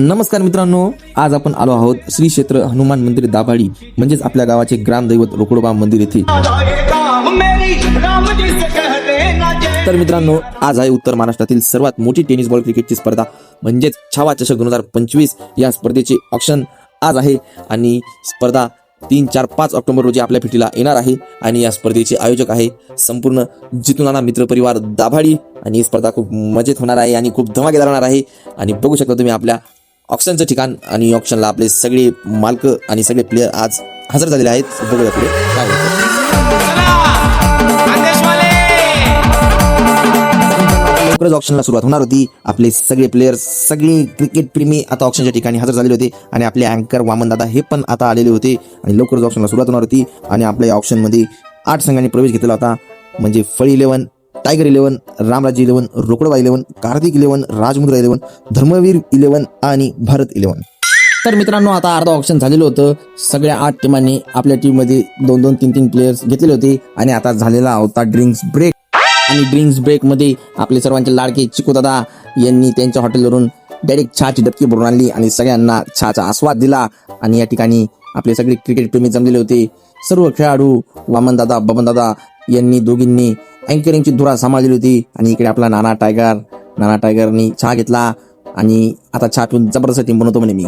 नमस्कार मित्रांनो आज आपण आलो आहोत श्री क्षेत्र हनुमान मंदिर दाभाडी म्हणजेच आपल्या गावाचे ग्रामदैवत रोकडोबा मंदिर येथे. तर मित्रांनो आज आहे उत्तर महाराष्ट्रातील सर्वात मोठी टेनिस बॉल क्रिकेटची स्पर्धा म्हणजेच छावा चषक दोन हजार पंचवीस या स्पर्धेचे ऑप्शन आज आहे. आणि स्पर्धा तीन चार पाच ऑक्टोबर रोजी आपल्या भेटीला येणार आहे. आणि या स्पर्धेचे आयोजक आहे संपूर्ण जितुनाना मित्र मित्रपरिवार दाभाडी आणि ही स्पर्धा खूप मजेत होणार आहे आणि खूप धमाकेदार होणार आहे. आणि बघू शकता तुम्ही आपल्या ऑक्शनचं ठिकाण आणि ऑप्शनला आपले सगळे मालक आणि सगळे प्लेयर आज हजर झालेले आहेत. बघूया पुढे. काय लवकरच ऑप्शनला सुरुवात होणार होती. आपले सगळे प्लेयर सगळे क्रिकेट प्रेमी आता ऑप्शनच्या ठिकाणी हजर झालेले होते. आणि आपले अँकर वामन दादा हे पण आता आलेले होते. आणि लवकरच ऑप्शनला सुरुवात होणार होती. आणि आपल्या या ऑप्शनमध्ये आठ संघांनी प्रवेश घेतला होता. म्हणजे फळी eleven tiger eleven Ramraj eleven Rokadwa eleven Kartik eleven Rajmudra eleven Dharmaveer eleven आणि भारत इलेव्हन. तर मित्रांनो आता अर्धा ऑप्शन झालेलं होतं. सगळ्या आठ टीमांनी आपल्या टीममध्ये दोन दोन तीन तीन प्लेयर्स घेतलेले होते. आणि आता झालेला होता ड्रिंक्स ब्रेक आणि ड्रिंक्स ब्रेकमध्ये आपले सर्वांचे लाडके चिकू दादा यांनी त्यांच्या हॉटेलवरून डायरेक्ट चहाची डबकी भरून आणली आणि सगळ्यांना चहाचा आस्वाद दिला. आणि या ठिकाणी आपले सगळे क्रिकेट प्रेमी जमलेले होते. सर्व खेळाडू वामन दादा बबन दादा यांनी दोघींनी अँकरिंगची धुरा सांभाळली होती. आणि इकडे आपला नाना टायगर. नाना टायगरनी चहा घेतला. आणि आता चहा पिऊन जबरदस्त टीम बनवतो म्हणे मी.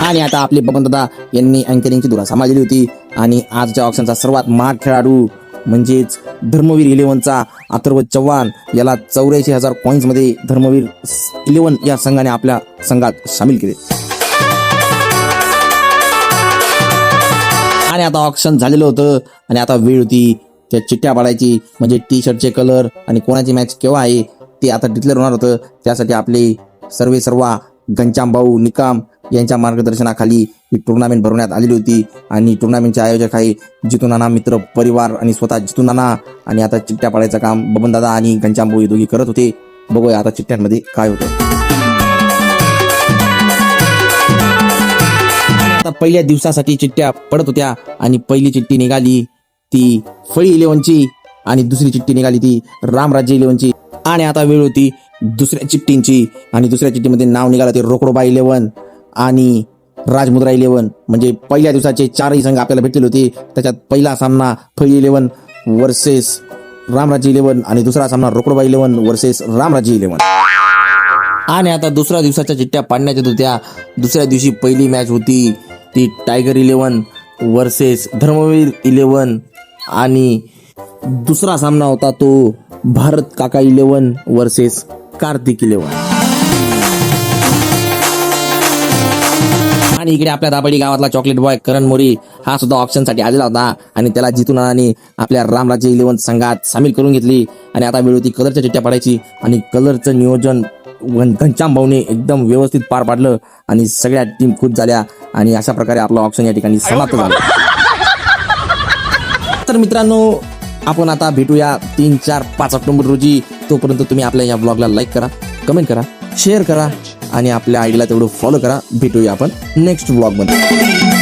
आणि आता आपले बबन दादा यांनी अँकरिंगची धुरा सांभाळली होती. आणि आजच्या ऑप्शनचा सर्वात महाग खेळाडू म्हणजेच धर्मवीर इलेव्हनचा अथर्व चव्हाण. याला चौऱ्याऐंशी हजार पॉईंट्समध्ये धर्मवीर इलेव्हन या संघाने आपल्या संघात सामील केले. आणि आता ऑप्शन झालेलं होतं. आणि आता वेळ होती. त्या चिठ्ठ्या पाडायची म्हणजे टी शर्टचे कलर आणि कोणाची मॅच केव्हा आहे ते आता डिक्लेअर होणार होतं. त्यासाठी आपले सर्वे सर्वा घनश्याम भाऊ निकाम यांच्या मार्गदर्शनाखाली ही टुर्नामेंट भरवण्यात आलेली होती. आणि टुर्नामेंटचे आयोजक आहे जितुनाना मित्र परिवार आणि स्वतः जितुनाना आणि आता चिठ्ठ्या पाडायचं काम बबनदादा आणि घनश्याम भाऊ हे दोघी करत होते. बघूया आता चिठ्ठ्यांमध्ये काय होतं. आता पहिल्या दिवसासाठी चिठ्ठ्या पडत होत्या आणि पहिली चिठ्ठी निघाली. ती फळी इलेव्हनची आणि दुसरी चिठ्ठी निघाली ती रामराज्य इलेव्हनची आणि आता वेळ होती दुसऱ्या चिठ्ठींची. आणि दुसऱ्या चिठ्ठीमध्ये नाव निघालं ते रोकडोबा इलेव्हन आणि राजमुद्रा इलेव्हन म्हणजे पहिल्या दिवसाचे चारही संघ आपल्याला भेटलेले होते. त्याच्यात पहिला सामना फळी इलेव्हन वर्सेस रामराज्य इलेव्हन आणि दुसरा सामना Rokdoba eleven versus Ramrajya eleven आणि आता दुसऱ्या दिवसाच्या चिठ्ठ्या पाडण्यात येत होत्या. दुसऱ्या दिवशी पहिली मॅच होती ती tiger eleven versus Dharmaveer eleven आणि दुसरा सामना होता तो भारत काका इलेवन वर्सेस कार्तिक इलेवन आणि इकडे आपल्या दाबडी गावातला चॉकलेट बॉय करण मोरी हा सुद्धा ऑप्शनसाठी आलेला होता. आणि त्याला जितून आणि आपल्या रामराज इलेव्हन संघात सामील करून घेतली. आणि आता वेळ होती कलरच्या चिठ्ठ्या पडायची. आणि कलरचं नियोजन घनश्याम भाऊने एकदम व्यवस्थित पार पाडलं. आणि सगळ्या टीम खुश झाल्या. आणि अशा प्रकारे आपलं ऑप्शन या ठिकाणी समाप्त झालं. तर मित्रांनो आपण आता भेटूया तीन चार पाच ऑक्टोबर रोजी. तोपर्यंत तुम्ही आपल्या या ब्लॉगला लाईक करा कमेंट करा शेअर करा आणि आपल्या आयडीला तेवढं फॉलो करा. भेटूया आपण नेक्स्ट ब्लॉगमध्ये